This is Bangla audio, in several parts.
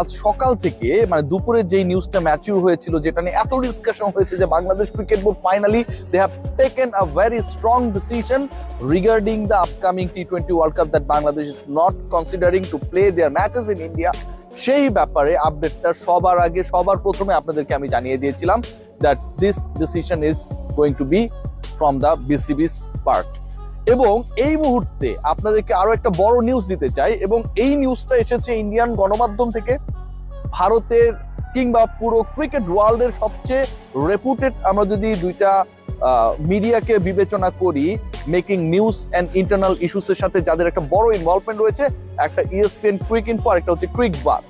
আজ সকাল থেকে মানে দুপুরে যেই নিউজটা ম্যাচিউর হয়েছিল, যেটা নিয়ে এত ডিসকাশন হয়েছে যে Bangladesh cricket board finally they have taken a very strong decision regarding the upcoming T twenty world cup that Bangladesh is not considering to play their matches in India সেই ব্যাপারে আপডেটটা সবার আগে, সবার প্রথমে আপনাদেরকে আমি জানিয়ে দিয়েছিলাম that this decision is going to be from the BCB's part এবং এই মুহূর্তে আপনাদেরকে আরও একটা বড় নিউজ দিতে চাই এবং এই নিউজটা এসেছে ইন্ডিয়ান গণমাধ্যম থেকে। ভারতের কিংবা পুরো ক্রিকেট ওয়ার্ল্ডের সবচেয়ে রেপুটেড আমরা যদি দুইটা মিডিয়াকে বিবেচনা করি মেকিং নিউজ অ্যান্ড ইন্টারনাল ইস্যুসের সাথে যাদের একটা বড় ইনভলভমেন্ট রয়েছে, একটা ইএসপিএন ক্রিক ইনফো একটা হচ্ছে ক্রিক বাজ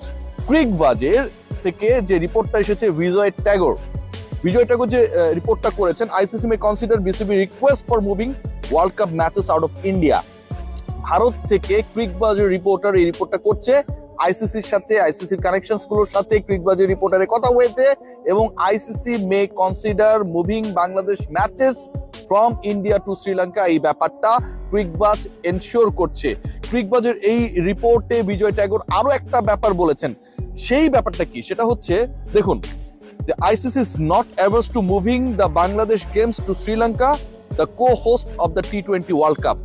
ক্রিক বাজের থেকে যে রিপোর্টটা এসেছে বিজয় ট্যাগর বিজয় ট্যাগর যে রিপোর্টটা করেছেন ICC may consider BCB request for moving world cup matches out of India Bharat থেকে ক্রিকবাজের রিপোর্টার এই রিপোর্টটা করছে। আইসিসির সাথে আইসিসির কানেকশনসগুলোর সাথে ক্রিকবাজের রিপোর্টারে কথা হয়েছে এবং ICC may consider moving Bangladesh matches from India to Sri Lanka এই ব্যাপারটা ক্রিকবাজ এনশিওর করছে। ক্রিকবাজের এই রিপোর্টে বিজয় ট্যাগর আরও একটা ব্যাপার বলেছেন। সেই ব্যাপারটা কি? সেটা হচ্ছে দেখুন The ICC is not moving the Bangladesh games to Sri Lanka, the co-host of the T20 World Cup.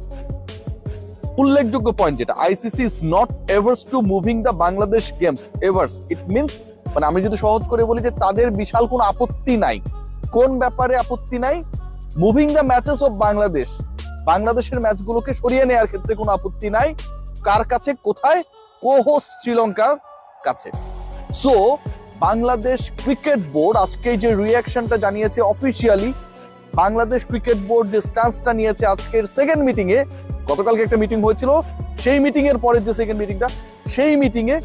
উল্লেখযোগ্য পয়েন্ট যেটা ICC is not averse to moving the Bangladesh games averse it means মানে আমি যদি সহজ করে বলি যে তাদের বিশাল কোনো আপত্তি নাই। কোন ব্যাপারে আপত্তি নাই? Moving the matches of Bangladesh বাংলাদেশের ম্যাচগুলোকে সরিয়ে নেওয়ার ক্ষেত্রে কোনো আপত্তি নাই। কার কাছে? কোথায়? কো হোস্ট শ্রীলঙ্কার কাছে। সো বাংলাদেশ ক্রিকেট বোর্ড আজকে যে রিয়াকশনটা জানিয়েছে অফিসিয়ালি বাংলাদেশ ক্রিকেট বোর্ড যে স্টান্সটা নিয়েছে আজকের সেকেন্ড মিটিং এ গতকালকে একটা মিটিং হয়েছিল, সেই মিটিং এর পরের যে সেকেন্ড মিটিংটা সেই মিটিং এ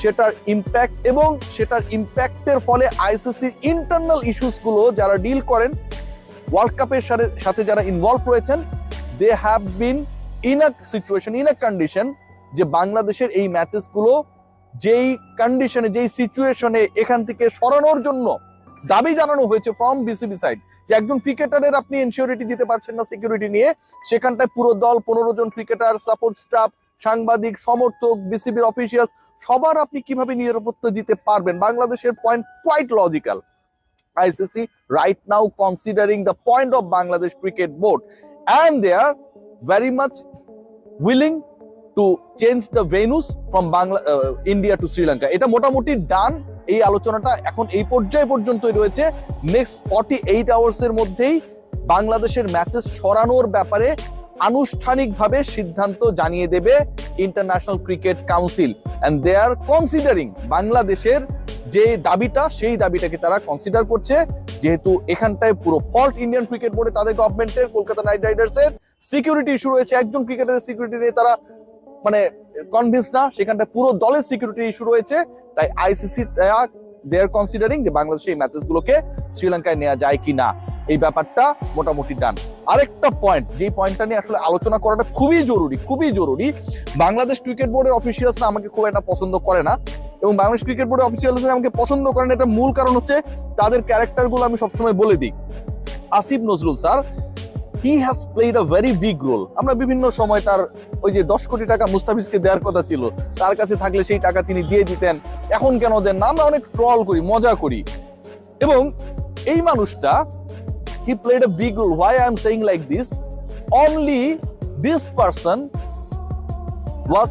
সেটার ইম্প্যাক্ট এবং সেটার ইম্প্যাক্টের ফলে আইসিসি ইন্টারনাল ইস্যুসগুলো যারা ডিল করেন ওয়ার্ল্ড কাপের সাথে সাথে যারা ইনভলভ রয়েছেন they have been in a situation in a condition যে বাংলাদেশের এই ম্যাচেসগুলো যেই কন্ডিশনে যেই সিচুয়েশনে এখান থেকে সরানোর জন্য দাবি জানানো হয়েছে ফ্রম বিসিবি সাইড যে একজন ক্রিকেটারের আপনি ইনসিওরিটি দিতে পারছেন না সিকিউরিটি নিয়ে। সেখানটায় পুরো দল পনেরো জন ক্রিকেটার সাপোর্ট স্টাফ সাংবাদিক সমর্থক বিসিবির অফিসিয়াল সবার আপনি কীভাবে নিরাপত্তা দিতে পারবেন? বাংলাদেশের point quite logical now considering the point of Bangladesh Cricket Board and they are very much willing to change the venues from Bangla uh, India to Sri Lanka এটা মোটামুটি ডান এই আলোচনাটা এখন এই পর্যায়ে পর্যন্তই রয়েছে। নেক্সট ফর্টি এইট আওয়ার্স এর মধ্যেই বাংলাদেশের ম্যাচেস সরানোর ব্যাপারে আনুষ্ঠানিকভাবে সিদ্ধান্ত জানিয়ে দেবে international cricket council and they are considering বাংলাদেশের যে দাবিটা, সেই দাবিটাকে তারা কনসিডার করছে। যেহেতু এখানটায় পুরো ফল্ট ইন্ডিয়ান ক্রিকেট বোর্ডে তাদের গভর্নমেন্টের কলকাতা নাইট রাইডার্স এর সিকিউরিটি ইস্যু রয়েছে। একজন ক্রিকেটারের সিকিউরিটি নিয়ে তারা মানে কনভিন্স না, সেখানটায় পুরো দলের সিকিউরিটি ইস্যু রয়েছে। তাই আইসিসি দে আর কনসিডারিং যে বাংলাদেশে এই ম্যাচেস গুলোকে শ্রীলঙ্কায় নেওয়া যায় কি না এই ব্যাপারটা মোটামুটি ডান আরেকটা পয়েন্ট যে পয়েন্টটা নিয়ে আসলে আলোচনা করাটা খুবই জরুরি খুবই জরুরি, বাংলাদেশ ক্রিকেট বোর্ডের অফিসিয়ালসরা আমাকে খুব একটা পছন্দ করে না। এবং বাংলাদেশ ক্রিকেট বোর্ডের অফিসিয়ালসরা আমাকে পছন্দ করেন এটা মূল কারণ হচ্ছে তাদের ক্যারেক্টারগুলো আমি সবসময় বলে দিই। Asif Nazrul sir he has played a very big role আমরা বিভিন্ন সময় তার ওই যে দশ কোটি টাকা মুস্তাফিজকে দেওয়ার কথা ছিল, তার কাছে থাকলে সেই টাকা তিনি দিয়ে দিতেন। এখন কেন দেন না? আমরা অনেক ট্রল করি, মজা করি। এবং এই মানুষটা he played a big role why I am saying like this only this person was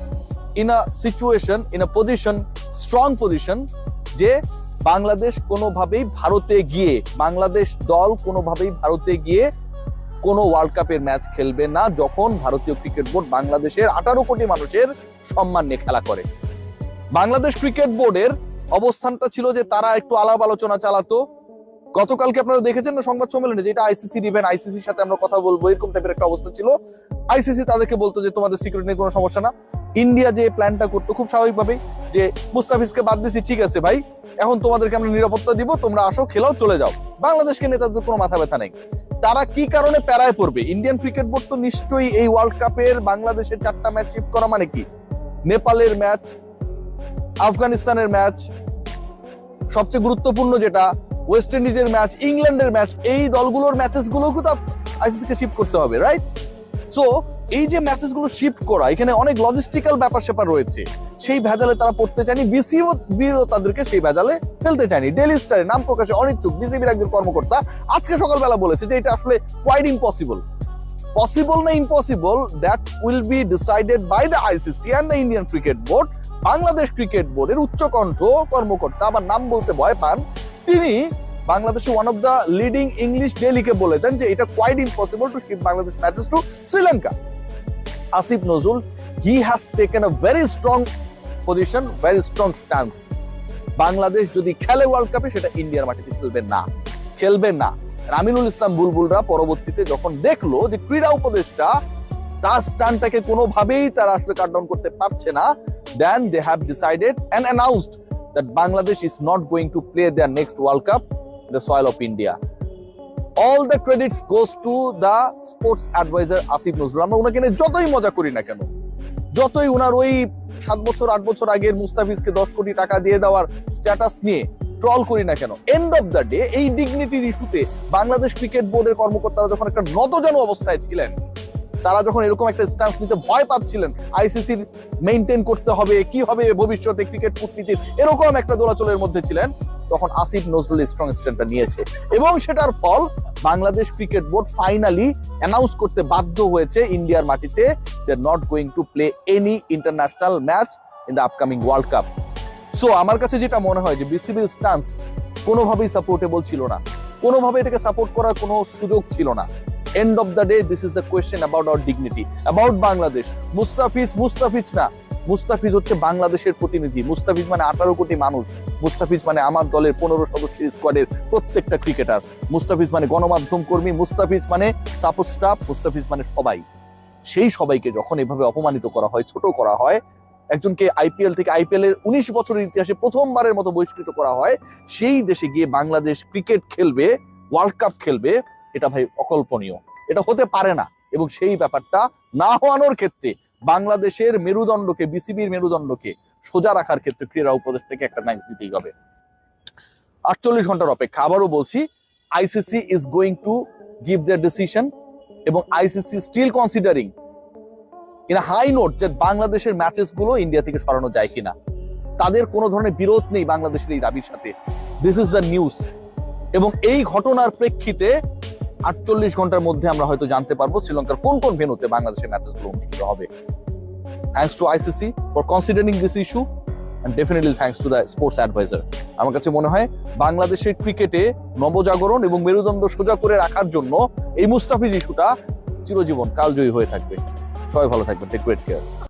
in a situation in a position strong position যে বাংলাদেশ কোনোভাবেই ভারতে গিয়ে, বাংলাদেশ দল কোনোভাবেই ভারতে গিয়ে কোনো ওয়ার্ল্ড কাপের ম্যাচ খেলবে না যখন ভারতীয় ক্রিকেট বোর্ড বাংলাদেশের আঠারো কোটি মানুষের সম্মান নিয়ে খেলা করে। বাংলাদেশ ক্রিকেট বোর্ডের অবস্থানটা ছিল যে তারা একটু আলাপ আলোচনা চালাতো। গতকালকে আপনারা দেখেছেন না সংবাদ সম্মেলনে যেটা আইসিসি ইভেন্ট আইসিসির সাথে আমরা কথা বলব, এরকম টাইপের একটা অবস্থা ছিল। আইসিসি তাদেরকে বলতো যে তোমাদের সিকিউরিটি নিয়ে কোনো সমস্যা না। ইন্ডিয়া যে প্ল্যানটা করতো, খুব স্বাভাবিকভাবেই যে মুস্তাফিজকে বাদ দিছি, ঠিক আছে ভাই। এখন তোমাদেরকে আমরা নিরাপত্তা দিব, তোমরা আসো, খেলাও চলে যাও। বাংলাদেশকে নেতাদের কোনো মাথা ব্যথা নেই। তারা কি কারণে প্যারায় পড়বে? ইন্ডিয়ান ক্রিকেট বোর্ড তো নিশ্চয়ই এই ওয়ার্ল্ড কাপের বাংলাদেশের চারটা ম্যাচ শিফট করা মানে কি? নেপালের ম্যাচ আফগানিস্তানের ম্যাচ সবচেয়ে গুরুত্বপূর্ণ যেটা ওয়েস্ট ইন্ডিজের ম্যাচ ইংল্যান্ডের ম্যাচ এই দলগুলোর ম্যাচেসগুলো তো আইসিসি কে শিফট করতে হবে রাইট সো এই যে ম্যাচেসগুলো শিফট করা, এখানে অনেক লজিস্টিক্যাল ব্যাপার স্যাপার রয়েছে। সেই ভেজালে তারা পড়তে চায়নি, বিসিও তাদেরকে সেই ভেজালে ফেলতে চায়নি। ডেলি স্টারে নাম প্রকাশে অনিচ্ছুক বিসিবির একজন কর্মকর্তা আজকে সকালবেলা বলেছে যে এটা আসলে কোয়াইট ইম্পসিবল পসিবল না impossible that will be decided by the ICC and the Indian cricket board Bangladesh cricket বোর্ডের উচ্চকণ্ঠ কর্মকর্তা, আবার নাম বলতে ভয় পান, তিনি বাংলাদেশে one of the leading English ডেলিকে বলে দেন যে এটা quite impossible to ship Bangladesh matches to Sri Lanka Asif Nazrul he has taken a very strong position very strong stance Bangladesh যদি খেলে ওয়ার্ল্ড কাপে সেটা ইন্ডিয়ার মাটিতে খেলবে না। খেলবে না। আর আমিনুল ইসলাম বুলবুলরা পরবর্তীতে যখন দেখল যে ক্রীড়া উপদেষ্টা তার স্ট্যান্ডটাকে কোনোভাবেই তারা আসলে কাট ডাউন করতে পারছে না then they have decided and announced that Bangladesh is not going to play their next world cup the soil of India all the credits goes to the sports advisor Asif Nazrul আমরা ওনাকে নিয়ে যতই মজা করি না কেন যতই ওনার ওই সাত বছর, আট বছর আগের মুস্তাফিজকে দশ কোটি টাকা দিয়ে দেওয়ার স্ট্যাটাস নিয়ে ট্রল করি না কেন? এন্ড অফ দ্য ডে এই ডিগনিটির ইস্যুতে বাংলাদেশ ক্রিকেট বোর্ডের কর্মকর্তারা যখন একটা নতজানু অবস্থায় ছিলেন তারা যখন এরকম একটা স্ট্যান্স নিতে ভয় পাচ্ছিলেন আইসিসির মেনটেন করতে হবে, কি হবে ভবিষ্যতে ক্রিকেট কূটনীতির, এরকম একটা দোলাচলের মধ্যে ছিলেন, তখন আসিফ নজরুল স্ট্রং স্ট্যান্ডটা নিয়েছে। এবং সেটার ফল, Bangladesh cricket board finally announce করতে বাধ্য হয়েছে ইন্ডিয়ার মাটিতে they not going to play any international match in the upcoming world cup so আমার কাছে যেটা মনে হয় যে বিসিবির স্টান্স কোনোভাবেই সাপোর্টেবল ছিল না। কোনোভাবে এটাকে সাপোর্ট করার কোনো সুযোগ ছিল না। End of the day this is the question about our dignity about Bangladesh Mustafiz Mustafiz না। মুস্তাফিজ হচ্ছে বাংলাদেশের প্রতিনিধি। মুস্তাফিজ মানে আঠারো কোটি মানুষ। মুস্তাফিজ মানে আমার দলের পনেরো সদস্যের স্কোয়াডের প্রত্যেকটা ক্রিকেটার মুস্তাফিজ মানে গণমাধ্যম কর্মী। মুস্তাফিজ মানে সাপোর্ট স্টাফ মুস্তাফিজ মানে সবাই। সেই সবাইকে যখন এভাবে অপমানিত করা হয়, ছোট করা হয়, একজনকে আইপিএল থেকে আইপিএল এর উনিশ বছরের ইতিহাসে প্রথমবারের মতো বহিষ্কৃত করা হয়, সেই দেশে গিয়ে বাংলাদেশ ক্রিকেট খেলবে ওয়ার্ল্ড কাপ খেলবে এটা ভাই অকল্পনীয়। এটা হতে পারে না। এবং সেই ব্যাপারটা না হওয়ানোর ক্ষেত্রে বাংলাদেশের মেরুদণ্ডকে, বিসিবির মেরুদণ্ডকে সোজা রাখার ক্ষেত্রে ক্রীড়া উপদেষ্টাকে একটা থ্যাঙ্কস দিতেই হবে। আটচল্লিশ ঘণ্টার অপেক্ষা। আবারও বলছি ICC is going to give their decision এবং ICC still considering in high note যে বাংলাদেশের ম্যাচেসগুলো ইন্ডিয়া থেকে সরানো যায় কিনা। তাদের কোনো ধরনের বিরোধ নেই বাংলাদেশের এই দাবির সাথে। দিস ইজ দ্য নিউজ এবং এই ঘটনার প্রেক্ষিতে আটচল্লিশ ঘণ্টার মধ্যে আমরা হয়তো জানতে পারব শ্রীলঙ্কার কোন কোন ভেনুতে বাংলাদেশের ম্যাচেসগুলো অনুষ্ঠিত হবে। Thanks to ICC for considering this issue and definitely thanks to the sports advisor আমার কাছে মনে হয় বাংলাদেশের ক্রিকেটে নবজাগরণ এবং মেরুদণ্ড সোজা করে রাখার জন্য এই মুস্তাফিজ ইস্যুটা চিরজীবন কালজয়ী হয়ে থাকবে। সবাই ভালো থাকবেন। Take great care